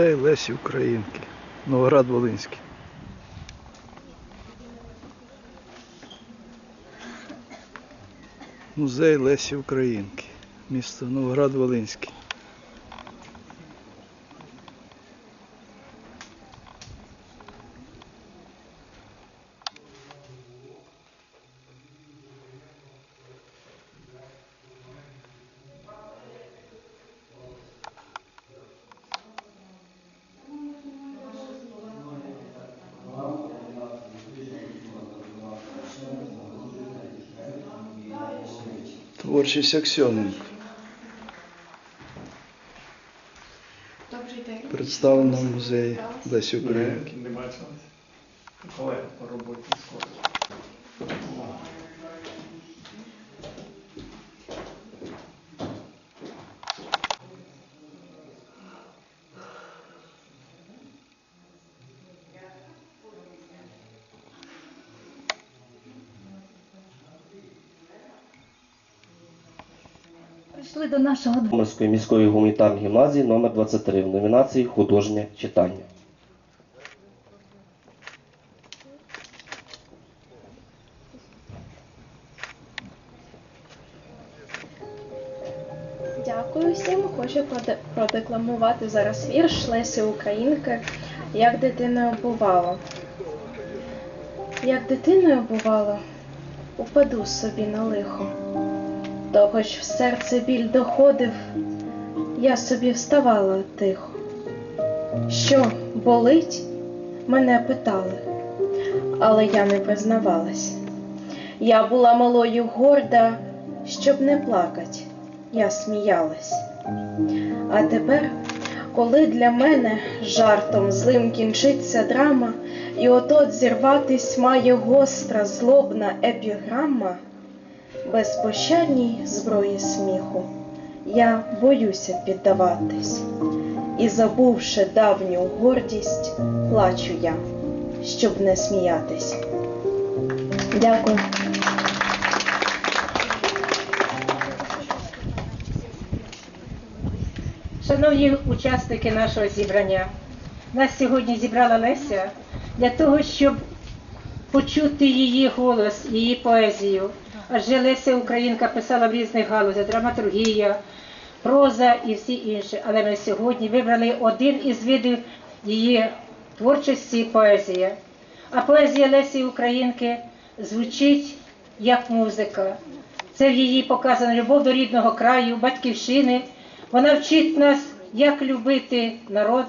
Музей Лесі Українки. Новоград Волинський. Музей Лесі Українки. Місто Новоград Волинський. Творчість Аксьоненко. Добрий день. Лесі Українки. Не бачились? Колега по роботі скоро. Прийшли до нашого Житомирської міської гуманітарної гімназії номер 23 в номінації Художнє читання. Дякую всім. Хочу продекламувати зараз вірш Лесі Українки, як дитиною бувало. Як дитиною бувало, упаду собі на лихо. То хоч в серце біль доходив, я собі вставала тихо. Що, болить? Мене питали, але я не признавалась. Я була малою горда, щоб не плакать, я сміялась. А тепер, коли для мене жартом злим кінчиться драма, і отот зірватись має гостра, злобна епіграма, безпощадній зброї сміху, я боюся піддаватись, і, забувши давню гордість, плачу я, щоб не сміятись. Дякую. Шановні учасники нашого зібрання, нас сьогодні зібрала Леся для того, щоб почути її голос, її поезію. Адже Леся Українка писала в різних галузях драматургія, проза і всі інші. Але ми сьогодні вибрали один із видів її творчості поезія. А поезія Лесі Українки звучить як музика. Це в її показана любов до рідного краю, батьківщини. Вона вчить нас, як любити народ,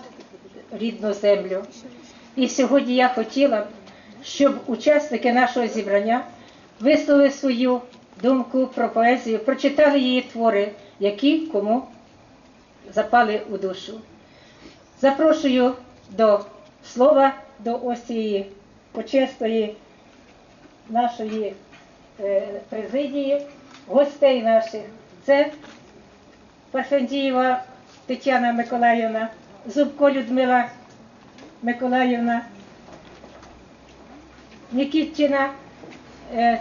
рідну землю. І сьогодні я хотіла, щоб учасники нашого зібрання висловили свою думку про поезію, прочитали її твори, які кому запали у душу. Запрошую до слова до ось цієї почесної нашої е, президії, гостей наших. Це Парфендієва Тетяна Миколаївна, Зубко Людмила Миколаївна, Нікітчина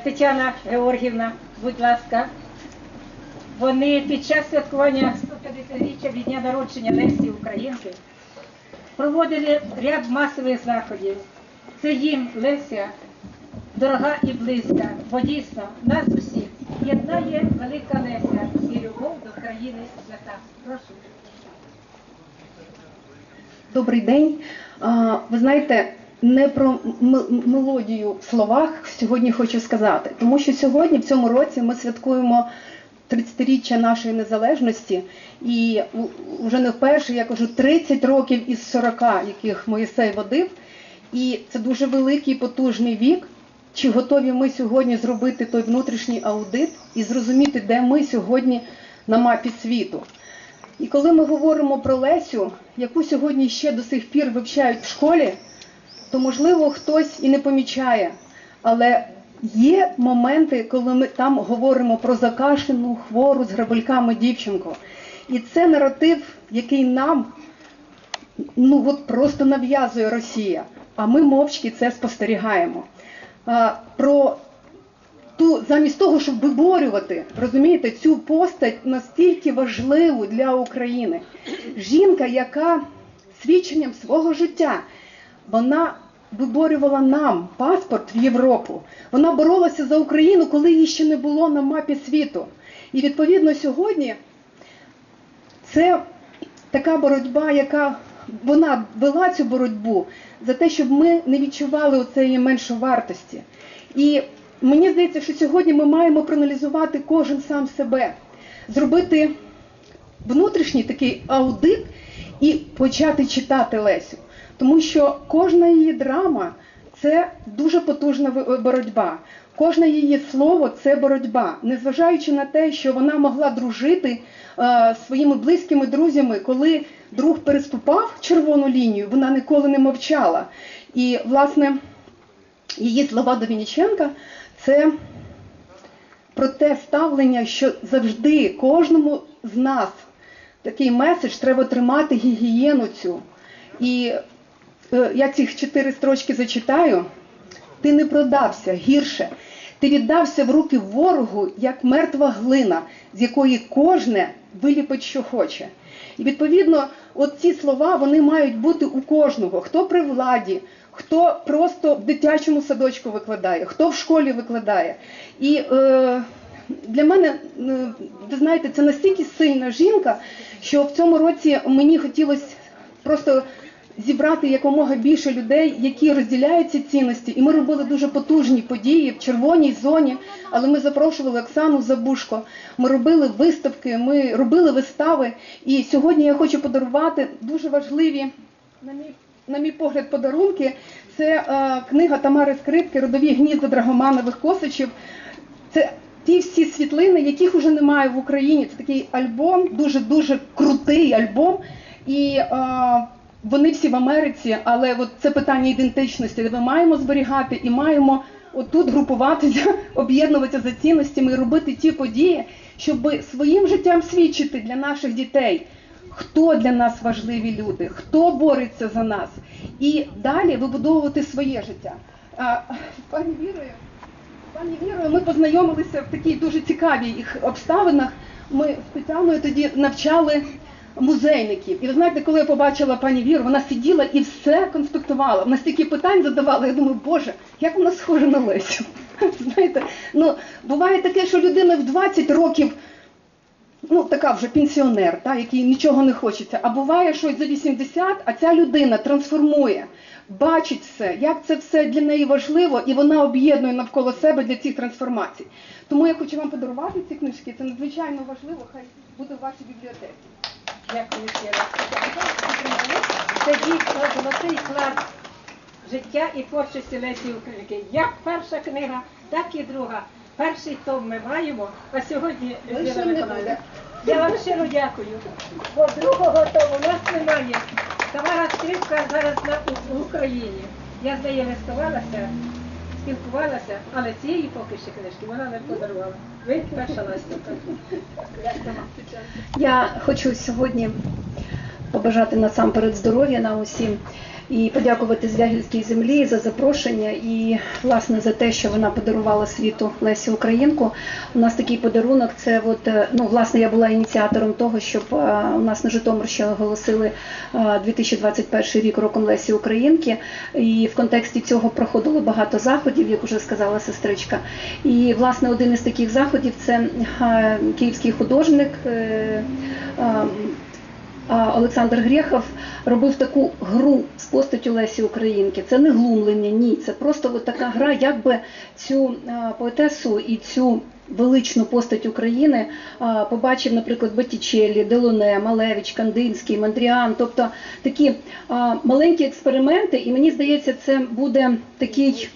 Тетяна Георгівна, будь ласка. Вони під час святкування 150-річчя від дня народження Лесі Українки проводили ряд масових заходів. Це їм Леся дорога і близька, бо дійсно нас усіх єднає велика Леся і любов до країни свята. Прошу. Добрий день. Ви знаєте, не про мелодію в словах сьогодні хочу сказати, тому що сьогодні, в цьому році, ми святкуємо 30-річчя нашої незалежності, і вже не вперше, я кажу, 30 років із 40, яких Моїсей водив. І це дуже великий потужний вік. Чи готові ми сьогодні зробити той внутрішній аудит і зрозуміти, де ми сьогодні на мапі світу? І коли ми говоримо про Лесю, яку сьогодні ще до сих пір вивчають в школі, то можливо хтось і не помічає. Але є моменти, коли ми там говоримо про закашену, хвору з грабельками дівчинку. І це наратив, який нам ну от просто нав'язує Росія. А ми мовчки це спостерігаємо. А, про ту замість того, щоб виборювати, розумієте, цю постать настільки важливу для України. Жінка, яка свідченням свого життя. Вона виборювала нам паспорт в Європу. Вона боролася за Україну, коли її ще не було на мапі світу. І відповідно сьогодні це така боротьба, яка вона вела цю боротьбу за те, щоб ми не відчували оцеї меншовартості. І мені здається, що сьогодні ми маємо проаналізувати кожен сам себе, зробити внутрішній такий аудит і почати читати Лесю. Тому що кожна її драма це дуже потужна боротьба. Кожне її слово це боротьба, незважаючи на те, що вона могла дружити е, своїми близькими друзями, коли друг переступав червону лінію, вона ніколи не мовчала. І, власне, її слова до Вінниченка це про те ставлення, що завжди кожному з нас такий меседж треба тримати гігієну цю. І е, я ці чотири строчки зачитаю. Ти не продався гірше. Ти віддався в руки ворогу, як мертва глина, з якої кожне виліпить, що хоче. І відповідно, от ці слова вони мають бути у кожного, хто при владі, хто просто в дитячому садочку викладає, хто в школі викладає. І е, для мене, е, ви знаєте, це настільки сильна жінка, що в цьому році мені хотілося просто зібрати якомога більше людей, які розділяють ці цінності. І ми робили дуже потужні події в червоній зоні, але ми запрошували Оксану Забушко. Ми робили виставки, ми робили вистави. І сьогодні я хочу подарувати дуже важливі, на мій, на мій погляд, подарунки. Це е, книга Тамари Скрипки Родові гнізда Драгоманових Косичів. Це ті всі світлини, яких уже немає в Україні. Це такий альбом, дуже дуже крутий альбом. І е, вони всі в Америці, але от це питання ідентичності, де ми маємо зберігати і маємо отут групуватися, об'єднуватися за цінностями і робити ті події, щоб своїм життям свідчити для наших дітей, хто для нас важливі люди, хто бореться за нас, і далі вибудовувати своє життя. А, пані Вірою, Пані Вірою, ми познайомилися в такій дуже цікавій їх обставинах. Ми з тоді навчали музейників. І ви знаєте, коли я побачила пані Віру, вона сиділа і все конспектувала. Вона стільки питань задавала. Я думаю, боже, як вона схожа на Лесю. Знаєте, ну буває таке, що людина в 20 років. Ну, така вже пенсіонер, та, який нічого не хочеться. А буває, що за 80, а ця людина трансформує, бачить все, як це все для неї важливо, і вона об'єднує навколо себе для цих трансформацій. Тому я хочу вам подарувати ці книжки. Це надзвичайно важливо, хай буде в вашій бібліотеці. Дякую ще раз. Це дійсно золотий клад життя і творчості Лесі Українки. Як перша книга, так і друга. Перший том ми маємо, а сьогодні Людмила Миколаївна. Я вам щиро дякую. Бо другого тому у нас немає. Тамара Скрипка зараз на Україні. Я з нею листувалася, спілкувалася, але цієї поки ще книжки вона не подарувала. Ви перша ластівка. Я хочу сьогодні побажати насамперед здоров'я нам усім і подякувати Звягільській землі за запрошення і власне за те, що вона подарувала світу Лесі Українку. У нас такий подарунок. Це от е, ну власне я була ініціатором того, щоб е, у нас на Житомирщині оголосили е, 2021 рік роком Лесі Українки. І в контексті цього проходило багато заходів, як вже сказала сестричка. І власне один із таких заходів це е, київський художник. Олександр Грєхов робив таку гру з постаттю Лесі Українки. Це не глумлення, ні. Це просто така гра, як би цю поетесу і цю величну постать України побачив, наприклад, Боттічеллі, Делоне, Малевич, Кандинський, Мандріан. Тобто такі маленькі експерименти, і мені здається, це буде такий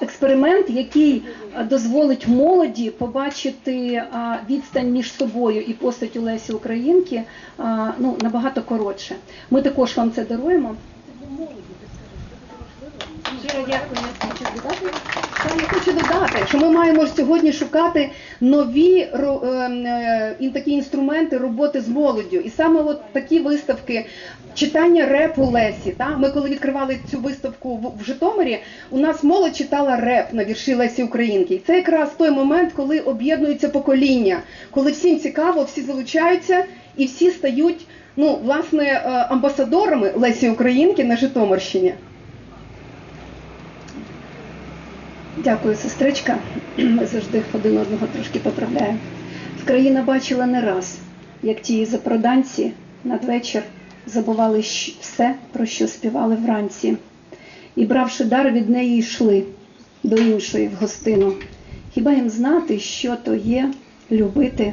експеримент, який дозволить молоді побачити відстань між собою і постаттю Лесі Українки ну, набагато коротше. Ми також вам це даруємо. Я хочу додати, що ми маємо сьогодні шукати нові е, е, такі інструменти роботи з молоддю. І саме от такі виставки, читання репу Лесі. Та? Ми коли відкривали цю виставку в, в Житомирі, у нас молодь читала реп на вірші Лесі Українки. І це якраз той момент, коли об'єднується покоління, коли всім цікаво, всі залучаються і всі стають ну, власне, е, амбасадорами Лесі Українки на Житомирщині. Дякую, сестричка. Ми завжди один одного трошки поправляємо. Вкраїна бачила не раз, як ті запроданці надвечір забували все, про що співали вранці, і, бравши дар, від неї йшли до іншої в гостину. Хіба їм знати, що то є любити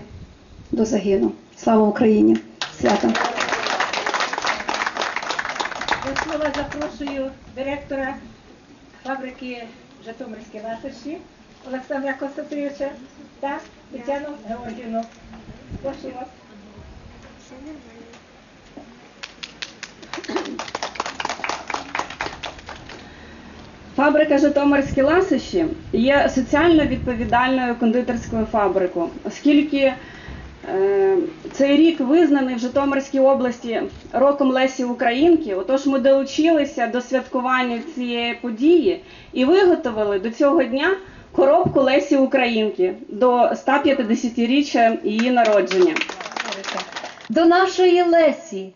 до загину? Слава Україні! Свято! До слова запрошую директора фабрики Житомирські ласощі Олександра Константиновича та Тетяну Георгіївну. Прошу вас. Фабрика Житомирські ласощі є соціально відповідальною кондитерською фабрикою, оскільки цей рік визнаний в Житомирській області роком Лесі Українки. Отож, ми долучилися до святкування цієї події і виготовили до цього дня коробку Лесі Українки до 150-річчя її народження. до нашої Лесі,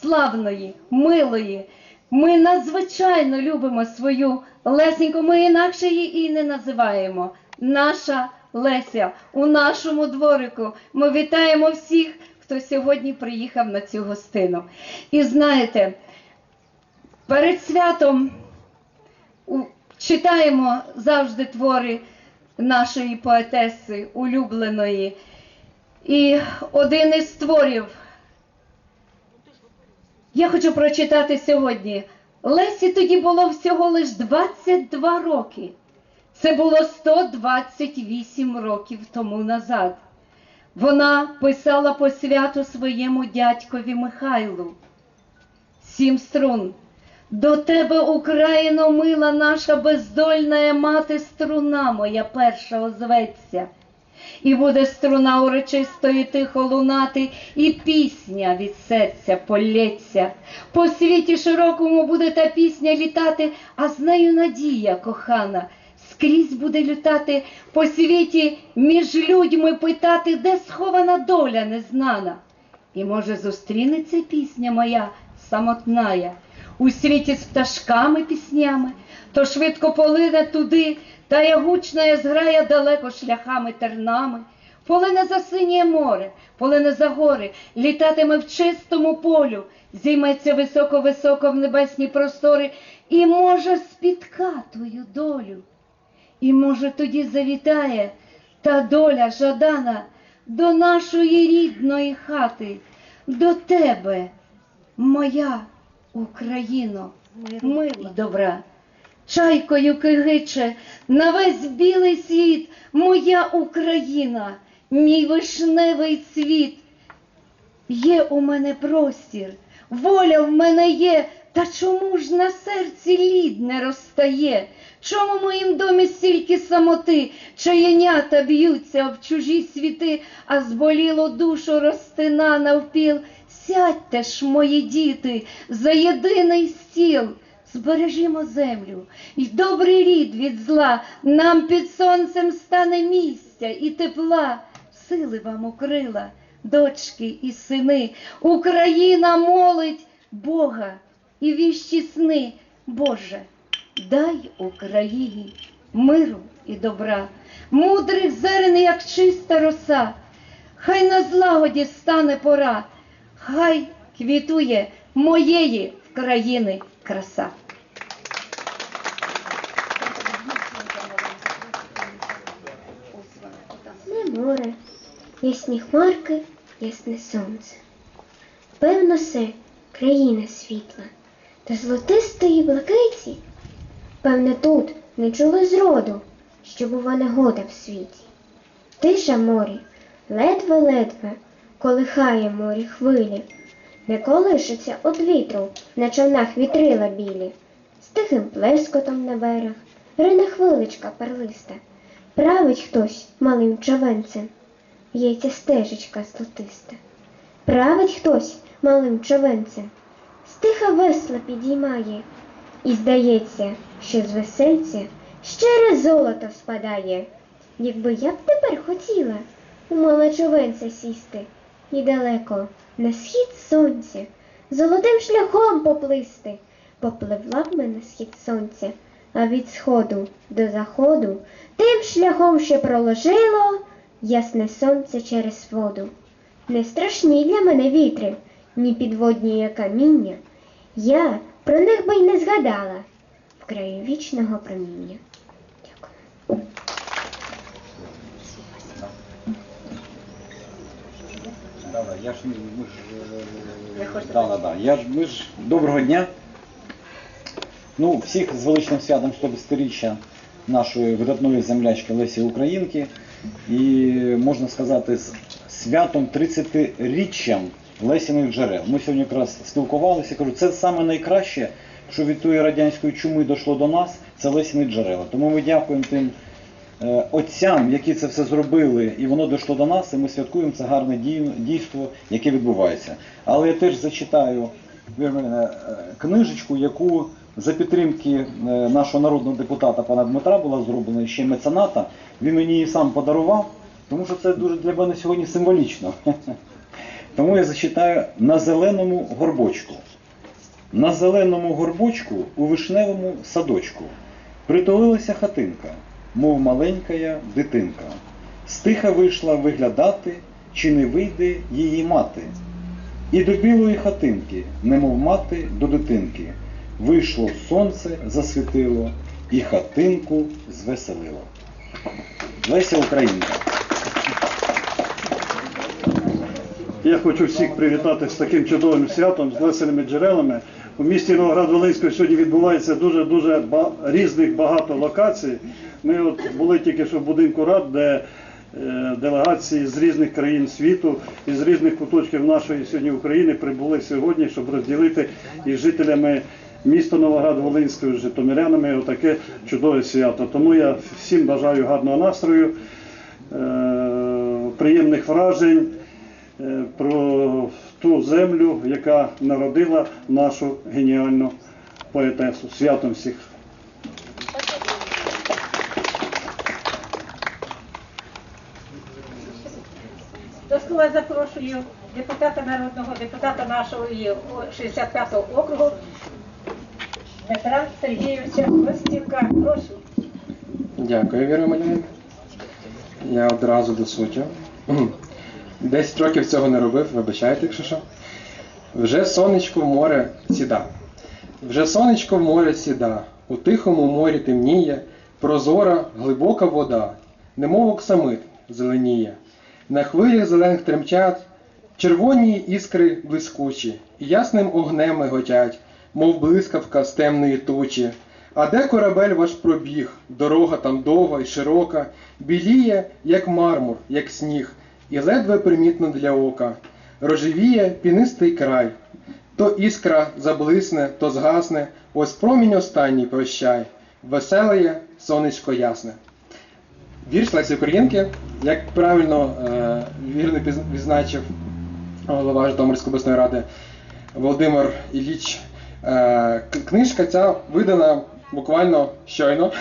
славної, милої. Ми надзвичайно любимо свою Лесеньку, ми інакше її і не називаємо. Наша Леся у нашому дворику. Ми вітаємо всіх, хто сьогодні приїхав на цю гостину. І знаєте, перед святом читаємо завжди твори нашої поетеси, улюбленої. І один із творів я хочу прочитати сьогодні. Лесі тоді було всього лиш 22 роки. Це було 128 років тому назад. Вона писала по святу своєму дядькові Михайлу. Сім струн. До тебе, Україно, мила наша бездольна мати, струна моя перша озветься. І буде струна урочистої тихо лунати, і пісня від серця полється. По світі широкому буде та пісня літати, а з нею надія кохана. Скрізь буде лютати по світі між людьми питати, де схована доля незнана. І може зустрінеться пісня моя самотная у світі з пташками піснями, то швидко полине туди, та ягучна зграя далеко шляхами тернами. Полине за синє море, полине за гори, літатиме в чистому полю, зійметься високо-високо в небесні простори, і може спітка твою долю. І може тоді завітає та доля жадана до нашої рідної хати, до тебе, моя Україно, мила і добра. Чайкою кигиче на весь білий світ, моя Україна, мій вишневий цвіт. Є у мене простір, воля в мене є, та чому ж на серці лід не розстає? Чому в моїм домі стільки самоти, чаєнята б'ються в чужі світи, а зболіло душу розтина навпіл? Сядьте ж, мої діти, за єдиний стіл. Збережімо землю, і добрий рід від зла, нам під сонцем стане місця і тепла, сили вам укрила, дочки і сини, Україна молить Бога і віщі сни, Боже, дай Україні миру і добра, мудрих зерен, як чиста роса, хай на злагоді стане пора, хай квітує моєї країни краса. Не море, ясні хмарки, ясне сонце. Певно, се країна світла, та золотистої блакиті. Певне, тут не чули зроду, що бува негода в світі. Тиша морі, ледве-ледве колихає морі хвилі, не колишиться од вітру на човнах вітрила білі, з тихим плескотом на берег, рине хвиличка перлиста. Править хтось малим човенцем, в'ється стежечка золотиста. Править хтось малим човенцем, стиха весла підіймає, і здається, що з весельця щире золото спадає. Якби я б тепер хотіла у малечовенця сісти і далеко на схід сонця, золотим шляхом поплисти. Попливла б ми на схід сонця, а від сходу до заходу тим шляхом ще проложило ясне сонце через воду. Не страшні для мене вітри, ні підводні каміння. Я про них би й не згадала в краї вічного проміння. Дякую. Да, я ж ми ж е, да, да, да. Я ж ми ж доброго дня. Ну, всіх з величним святом 150-річчя нашої видатної землячки Лесі Українки. І можна сказати, з святом 30-річчям Лесіних джерел. Ми сьогодні якраз спілкувалися, кажу, це саме найкраще, що від тої радянської чуми дійшло до нас, це Лесіні джерела. Тому ми дякуємо тим е, отцям, які це все зробили, і воно дійшло до нас, і ми святкуємо це гарне дійство, яке відбувається. Але я теж зачитаю е, книжечку, яку за підтримки е, нашого народного депутата пана Дмитра була зроблена ще мецената. Він мені її сам подарував, тому що це дуже для мене сьогодні символічно. Тому я зачитаю на зеленому горбочку. На зеленому горбочку у вишневому садочку притулилася хатинка, мов маленька дитинка. Стиха вийшла виглядати, чи не вийде її мати. І до білої хатинки, немов мати до дитинки, вийшло сонце, засвітило, і хатинку звеселило. Леся Українка. Я хочу всіх привітати з таким чудовим святом, з лесеними джерелами. У місті Новоград-Волинського сьогодні відбувається дуже-дуже ба- різних багато локацій. Ми от були тільки що в будинку рад, де е, делегації з різних країн світу і з різних куточків нашої сьогодні України прибули сьогодні, щоб розділити із жителями міста Новоград-Волинського, з житомирянами отаке чудове свято. Тому я всім бажаю гарного настрою, е, приємних вражень про ту землю, яка народила нашу геніальну поетесу. Святом всіх! До слова запрошую депутата народного, депутата нашого 65-го округу Дмитра Сергійовича Костюка. Прошу. Дякую, Віра Малянівна. Я одразу до суті. Десять років цього не робив, вибачайте, якщо що. Вже сонечко в море сіда. Вже сонечко в море сіда. У тихому морі темніє, прозора, глибока вода, немов оксамит зеленіє. На хвилях зелених тремчать, червоні іскри блискучі, і ясним огнем миготять, мов блискавка з темної тучі. А де корабель ваш пробіг, дорога там довга і широка, біліє, як мармур, як сніг, і ледве примітно для ока. Рожевіє пінистий край, то іскра заблисне, то згасне, ось промінь останній прощай, веселеє сонечко ясне. Вірш Лесі Українки, як правильно е, вірно відзначив голова Житомирської обласної ради Володимир Ілліч, е, книжка ця видана буквально щойно.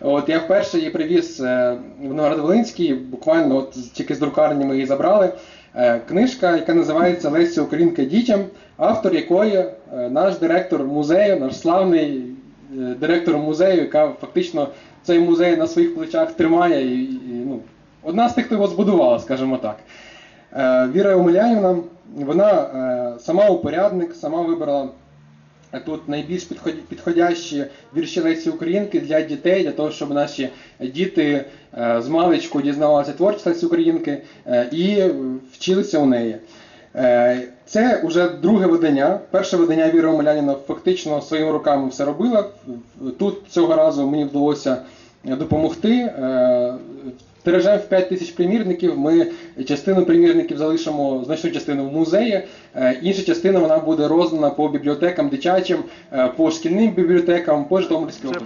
От я вперше її привіз е, в Новоград-Волинський, буквально от тільки з друкарні ми її забрали. Е, Книжка, яка називається Леся Українка дітям, автор якої е, наш директор музею, наш славний директор музею, яка фактично цей музей на своїх плечах тримає. І, і, ну, одна з тих, хто його збудувала, скажімо так. Віра Омелянівна, вона сама упорядник, сама вибрала тут найбільш підходящі вірші Лесі Українки для дітей, для того, щоб наші діти е, з маличку дізнавалися творчість Лесі Українки е, і вчилися у неї. Е, Це вже друге видання. Перше видання Віра Омеляніна фактично своїми руками все робила. Тут цього разу мені вдалося допомогти. Тиражем в 5 тисяч примірників. Ми частину примірників залишимо значну частину в музеї. Е, Інша частина вона буде роздана по бібліотекам дитячим, е, по шкільним бібліотекам, по Житомирській області.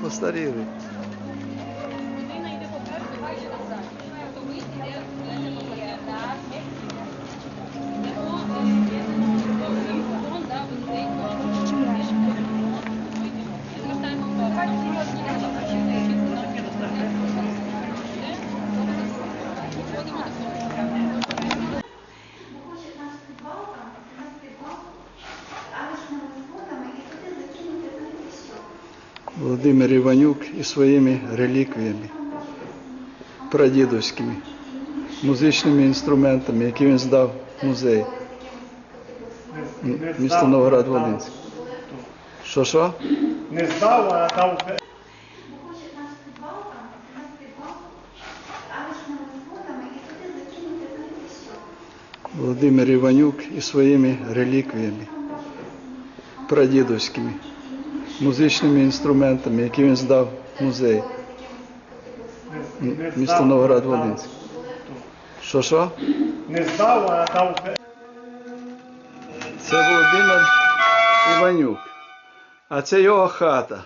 І своїми реліквіями прадідовськими, музичними інструментами, які він здав в музей. Місто Новоград Волинський. Що що? Не здав, а дав Володимир Іванюк і своїми реліквіями прадідовськими, музичними інструментами, які він здав музей. Місто Новоград Волинський. Що що? не здав, а дав Це Володимир Іванюк. А це його хата.